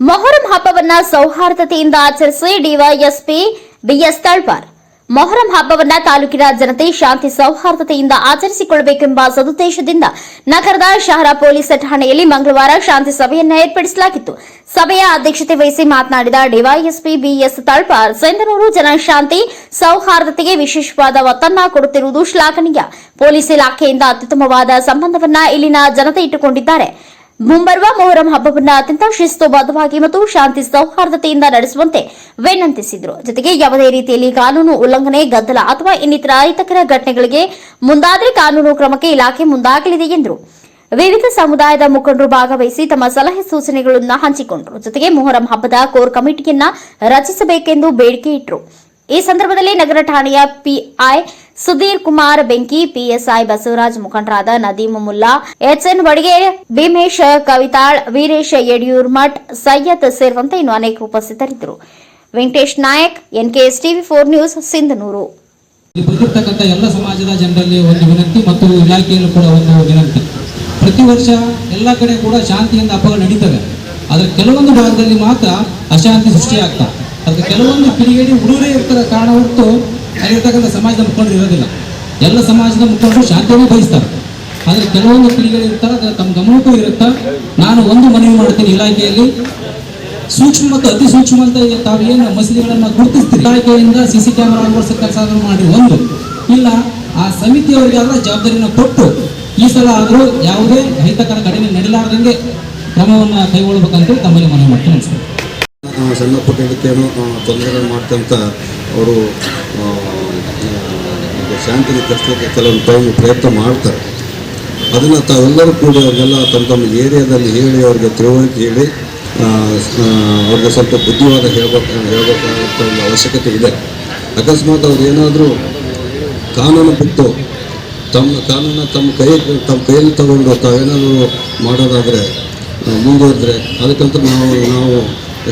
ಮೊಹರಂ ಹಬ್ಬವನ್ನ ಸೌಹಾರ್ದತೆಯಿಂದ ಆಚರಿಸಿ DYSP BS Talwar. Muharram ಹಬ್ಬವನ್ನ ತಾಲೂಕಿನ ಜನತೆ ಶಾಂತಿ ಸೌಹಾರ್ದತೆಯಿಂದ ಆಚರಿಸಿಕೊಳ್ಳಬೇಕೆಂಬ ಸದುದ್ದೇಶದಿಂದ ನಗರದ ಶಹರ ಪೊಲೀಸ್ ಠಾಣೆಯಲ್ಲಿ ಮಂಗಳವಾರ ಶಾಂತಿ ಸಭೆಯನ್ನ ಏರ್ಪಡಿಸಲಾಗಿತ್ತು. ಸಭೆಯ ಅಧ್ಯಕ್ಷತೆ ವಹಿಸಿ ಮಾತನಾಡಿದ ಡಿವೈಎಸ್ಪಿ ಬಿಎಸ್ ತಳ್ಪಾರ್ ಸೈಂದನೂರು ಜನ ಶಾಂತಿ ಸೌಹಾರ್ದತೆಗೆ ವಿಶೇಷವಾದ ಒತ್ತನ್ನ ಕೊಡುತ್ತಿರುವುದು ಶ್ಲಾಘನೀಯ. ಪೊಲೀಸ್ ಇಲಾಖೆಯಿಂದ ಅತ್ಯುತ್ತಮವಾದ ಸಂಬಂಧವನ್ನ ಇಲ್ಲಿನ ಜನತೆ ಇಟ್ಟುಕೊಂಡಿದ್ದಾರೆ. ಮುಂಬರುವ ಮೊಹರಂ ಹಬ್ಬವನ್ನು ಅತ್ಯಂತ ಶಿಸ್ತುಬದ್ಧವಾಗಿ ಮತ್ತು ಶಾಂತಿ ಸೌಹಾರ್ದತೆಯಿಂದ ನಡೆಸುವಂತೆ ವಿನಂತಿಸಿದರು. ಜೊತೆಗೆ ಯಾವುದೇ ರೀತಿಯಲ್ಲಿ ಕಾನೂನು ಉಲ್ಲಂಘನೆ, ಗದ್ದಲ ಅಥವಾ ಇನ್ನಿತರ ಅಹಿತಕರ ಘಟನೆಗಳಿಗೆ ಮುಂದಾದರೆ ಕಾನೂನು ಕ್ರಮಕ್ಕೆ ಇಲಾಖೆ ಮುಂದಾಗಲಿದೆ ಎಂದರು ವಿವಿಧ ಸಮುದಾಯದ ಮುಖಂಡರು ಭಾಗವಹಿಸಿ ತಮ್ಮ ಸಲಹೆ ಸೂಚನೆಗಳನ್ನು ಹಂಚಿಕೊಂಡರು. ಜೊತೆಗೆ ಮೊಹರಂ ಹಬ್ಬದ ಕೋರ್ ಕಮಿಟಿಯನ್ನ ರಚಿಸಬೇಕೆಂದು ಬೇಡಿಕೆ ಇಟ್ಟರು. ಈ ಸಂದರ್ಭದಲ್ಲಿ ನಗರ ಠಾಣೆಯ ಪಿಐ ಸುಧೀರ್ ಕುಮಾರ್, ಬೆಂಕಿ, ಪಿಎಸ್ಐ ಬಸವರಾಜ್ ಮುಖಂಡರಾದ ನದೀಮ್ ಮುಲ್ಲಾ, ಎಚ್ಎನ್ ವಡಿಗೆ, ಭೀಮೇಶ್ ಕವಿತಾಳ್, ವೀರೇಶ್ ಯಡಿಯೂರ್ಮಠ್ ಸೈಯದ್ ಸೇರಿದಂತೆ ಇನ್ನು ಅನೇಕ ಉಪಸ್ಥಿತರಿದ್ದರು. Venkatesh Nayak, NKS TV four news, Sindhanur. ಬಂದಿರತಕ್ಕಂಥ ಎಲ್ಲ ಸಮಾಜದ ಜನರಲ್ಲಿ ಒಂದು ವಿನಂತಿ ಮತ್ತು ಇಲಾಖೆಯಲ್ಲೂ ಕೂಡ ಒಂದು ವಿನಂತಿ. ಪ್ರತಿ ವರ್ಷ ಎಲ್ಲ ಕಡೆ ಕೂಡ ಶಾಂತಿಯಿಂದ ಹಬ್ಬಗಳು ನಡೀತವೆ. ಆದರೆ ಕೆಲವೊಂದು ಭಾಗದಲ್ಲಿ ಮಾತ್ರ ಅಶಾಂತಿ ಸೃಷ್ಟಿಯಾಗ್ತಾ. ಅದಕ್ಕೆ ಕೆಲವೊಂದು ಕಿಡಿಗೇಡಿ ಹುಡುಗರೇ ಇರ್ತಾರೆ ಕಾರಣ ಹೊರತು ಅಲ್ಲಿರ್ತಕ್ಕಂಥ ಸಮಾಜದ ಮುಖಂಡರು ಇರೋದಿಲ್ಲ. ಎಲ್ಲ ಸಮಾಜದ ಮುಖಂಡರು ಶಾಂತಿಯನ್ನು ಬಯಸ್ತಾರೆ. ಆದರೆ ಕೆಲವೊಂದು ಕಿಡಿಗೇಡಿ ಇರ್ತಾರೆ ಅದರ ತಮ್ಮ ಗಮನಕ್ಕೂ ಇರುತ್ತಾ. ನಾನು ಒಂದು ಮನವಿ ಮಾಡ್ತೀನಿ ಇಲಾಖೆಯಲ್ಲಿ. ಸೂಕ್ಷ್ಮ ಮತ್ತು ಅತಿ ಸೂಕ್ಷ್ಮ ಅಂತ ತಾವು ಏನು ಮಸೀದಿಗಳನ್ನು ಗುರುತಿಸ್ತೀರಿ? ಇಲಾಖೆಯಿಂದ ಸಿ ಸಿ ಕ್ಯಾಮೆರಾ ಅಳವಡಿಸೋ ಕೆಲಸ ಮಾಡಿ ಒಂದು. ಇಲ್ಲ, ಆ ಸಮಿತಿಯವರಿಗೆ ಆದ್ರೆ ಜವಾಬ್ದಾರಿನ ಕೊಟ್ಟು ಈ ಸಲ ಆದರೂ ಯಾವುದೇ ಅಹಿತಕರ ಘಟನೆ ನಡೀಲಾರ್ದಂಗೆ ಕ್ರಮವನ್ನು ಕೈಗೊಳ್ಳಬೇಕಂತ ತಮ್ಮಲ್ಲಿ ಮನವಿ ಮಾಡ್ತೀನಿ ಸಣ್ಣ ಪುಟ್ಟ ತೊಂದರೆಗಳು ಮಾಡ್ತಂತ ಅವರು ಶಾಂತಿನ ಕಷ್ಟಕ್ಕೆ ಕೆಲವೊಂದು ಟೈಮ್ ಪ್ರಯತ್ನ ಮಾಡ್ತಾರೆ. ಅದನ್ನು ತಾವೆಲ್ಲರೂ ಕೂಡಿ ಅವ್ರಿಗೆಲ್ಲ ತಮ್ಮ ತಮ್ಮ ಏರಿಯಾದಲ್ಲಿ ಹೇಳಿ, ಅವ್ರಿಗೆ ತಿಳುವಳಿಕೆ ಹೇಳಿ ಅವ್ರಿಗೆ ಸ್ವಲ್ಪ ಬುದ್ಧಿವಾದ ಹೇಳ್ಬೇಕು, ಹೇಳ್ಬೇಕಾದಂಥ ಒಂದು ಅವಶ್ಯಕತೆ ಇದೆ. ಅಕಸ್ಮಾತ್ ಅವ್ರು ಏನಾದರೂ ಕಾನೂನು ಬಿಟ್ಟು ತಮ್ಮ ಕಾನೂನ ತಮ್ಮ ಕೈ, ತಮ್ಮ ಕೈಯಲ್ಲಿ ತಗೊಂಡು ತಾವೇನಾದರೂ ಮಾಡೋದಾದರೆ ಮುಂದುವರೆದ್ರೆ ಅದಕ್ಕಂತ ನಾವು ನಾವು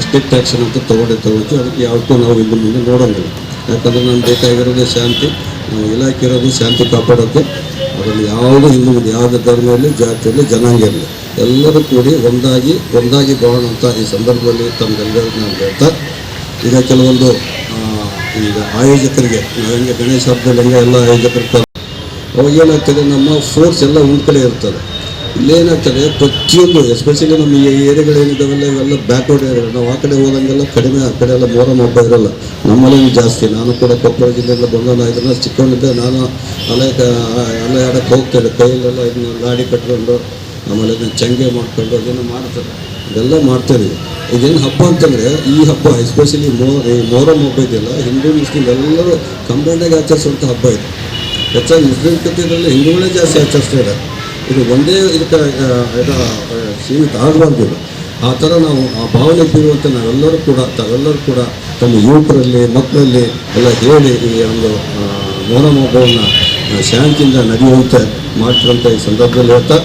ಸ್ಟ್ರಿಕ್ಟ್ ಆ್ಯಕ್ಷನ್ ಅಂತ ತೊಗೊಂಡೇ ತಗೊಳ್ತೀವಿ ಅದಕ್ಕೆ ಯಾವತ್ತೂ ನಾವು ಇನ್ನು ಮುಂದೆ ನೋಡೋಂಗಿಲ್ಲ. ಯಾಕಂದರೆ ನಾನು ಬೇಕಾಗಿರೋದೇ ಶಾಂತಿ ಇಲಾಖೆ ಇರೋದು ಶಾಂತಿ ಕಾಪಾಡೋಕ್ಕೆ ಅದರಲ್ಲಿ ಯಾವುದೂ ಹಿಂದೂ ಯಾವುದೇ ಧರ್ಮ ಇರಲಿ, ಜಾತಿ ಇರಲಿ, ಜನಾಂಗ ಇರಲಿ, ಎಲ್ಲರೂ ಕೂಡಿ ಒಂದಾಗಿ ಒಂದಾಗಿ ಬಾಳೋಣ ಅಂತ ಈ ಸಂದರ್ಭದಲ್ಲಿ ತಮ್ಗೆಲ್ಲರಿಗೂ ನಾನು ಹೇಳ್ತಾ, ಈಗ ಕೆಲವೊಂದು ಈಗ ಆಯೋಜಕರಿಗೆ, ನಾವು ಹೆಂಗೆ ಗಣೇಶ ಹಬ್ಬದಲ್ಲಿ ಹೆಂಗೆ ಎಲ್ಲ ಆಯೋಜಕರು ಅವಾಗ ಏನಾಗ್ತದೆ ನಮ್ಮ ಫೋರ್ಸ್ ಎಲ್ಲ ಒಂದು ಕಡೆ ಇರ್ತದೆ. ಇಲ್ಲೇನಾಗ್ತದೆ, ಪ್ರತಿಯೊಂದು ಎಸ್ಪೆಷಲಿ ನಮ್ಮ ಈ ಏರಿಯಾಗಳೇನಿದ್ದಾವೆಲ್ಲ ಇವೆಲ್ಲ ಬ್ಯಾಕ್ವರ್ಡ್ ಏರಿಯಾ ನಾವು ಆ ಕಡೆ ಹೋದಂಗೆಲ್ಲ ಕಡಿಮೆ, ಆ ಕಡೆ ಎಲ್ಲ ಮೊಹರಂ ಹಬ್ಬ ಇರೋಲ್ಲ. ನಮ್ಮಲ್ಲಿ ಜಾಸ್ತಿ. ನಾನು ಕೂಡ ಕೊಪ್ಪಳ ಜಿಲ್ಲೆಯಿಂದ ಬಂದವನ ಇದನ್ನ ಚಿಕ್ಕವನಿದ್ದೆ ನಾನು ಅಲೆ ಅಲೆ ಆಡಕ್ಕೆ ಹೋಗ್ತೇನೆ. ಕೈಯಲ್ಲೆಲ್ಲ ಇದನ್ನ ಗಾಡಿ ಕಟ್ಕೊಂಡು, ಆಮೇಲೆ ಇದನ್ನ ಚಂಗೆ ಮಾಡ್ಕೊಂಡು ಅದನ್ನು ಮಾಡ್ತಾರೆ ಇದೆಲ್ಲ ಮಾಡ್ತಾರೆ ಇದೇನು ಹಬ್ಬ ಅಂತಂದರೆ, ಈ ಹಬ್ಬ ಎಸ್ಪೆಷಲಿ ಮೋ, ಈ ಮೊಹರಂ ಹಬ್ಬ ಇದೆಯಲ್ಲ, ಹಿಂದೂ, ಮುಸ್ಲಿಂ ಎಲ್ಲರೂ ಕಂಬೈಂಡಾಗಿ ಆಚರಿಸುವಂಥ ಹಬ್ಬ ಇದೆ. ಹೆಚ್ಚಾಗಿ ಮುಸ್ಲಿಂ ಕತ್ತಿದ್ರಲ್ಲಿ ಹಿಂದೂಗಳೇ ಜಾಸ್ತಿ ಆಚರಿಸ್ತಾರೆ ಇದು ಒಂದೇ ಇದಕ್ಕೆ ಸೀಮಿತ ಆಗಬಾರ್ದಿಲ್ಲ ಆ ಥರ ನಾವು ಆ ಭಾವನೆ ಬೀರುವಂತೆ ನಾವೆಲ್ಲರೂ ಕೂಡ, ತಾವೆಲ್ಲರೂ ಕೂಡ ತಮ್ಮ ಯುವಕರಲ್ಲಿ, ಮಕ್ಕಳಲ್ಲಿ ಎಲ್ಲ ಹೇಳಿ ಈ ಒಂದು ಮೊಹರಂ ಶಾಂತಿಯಿಂದ ನಡೆಯುವಂತೆ ಮಾಡ್ತಿರೋಂಥ ಈ ಸಂದರ್ಭದಲ್ಲಿ ಹೇಳ್ತಾ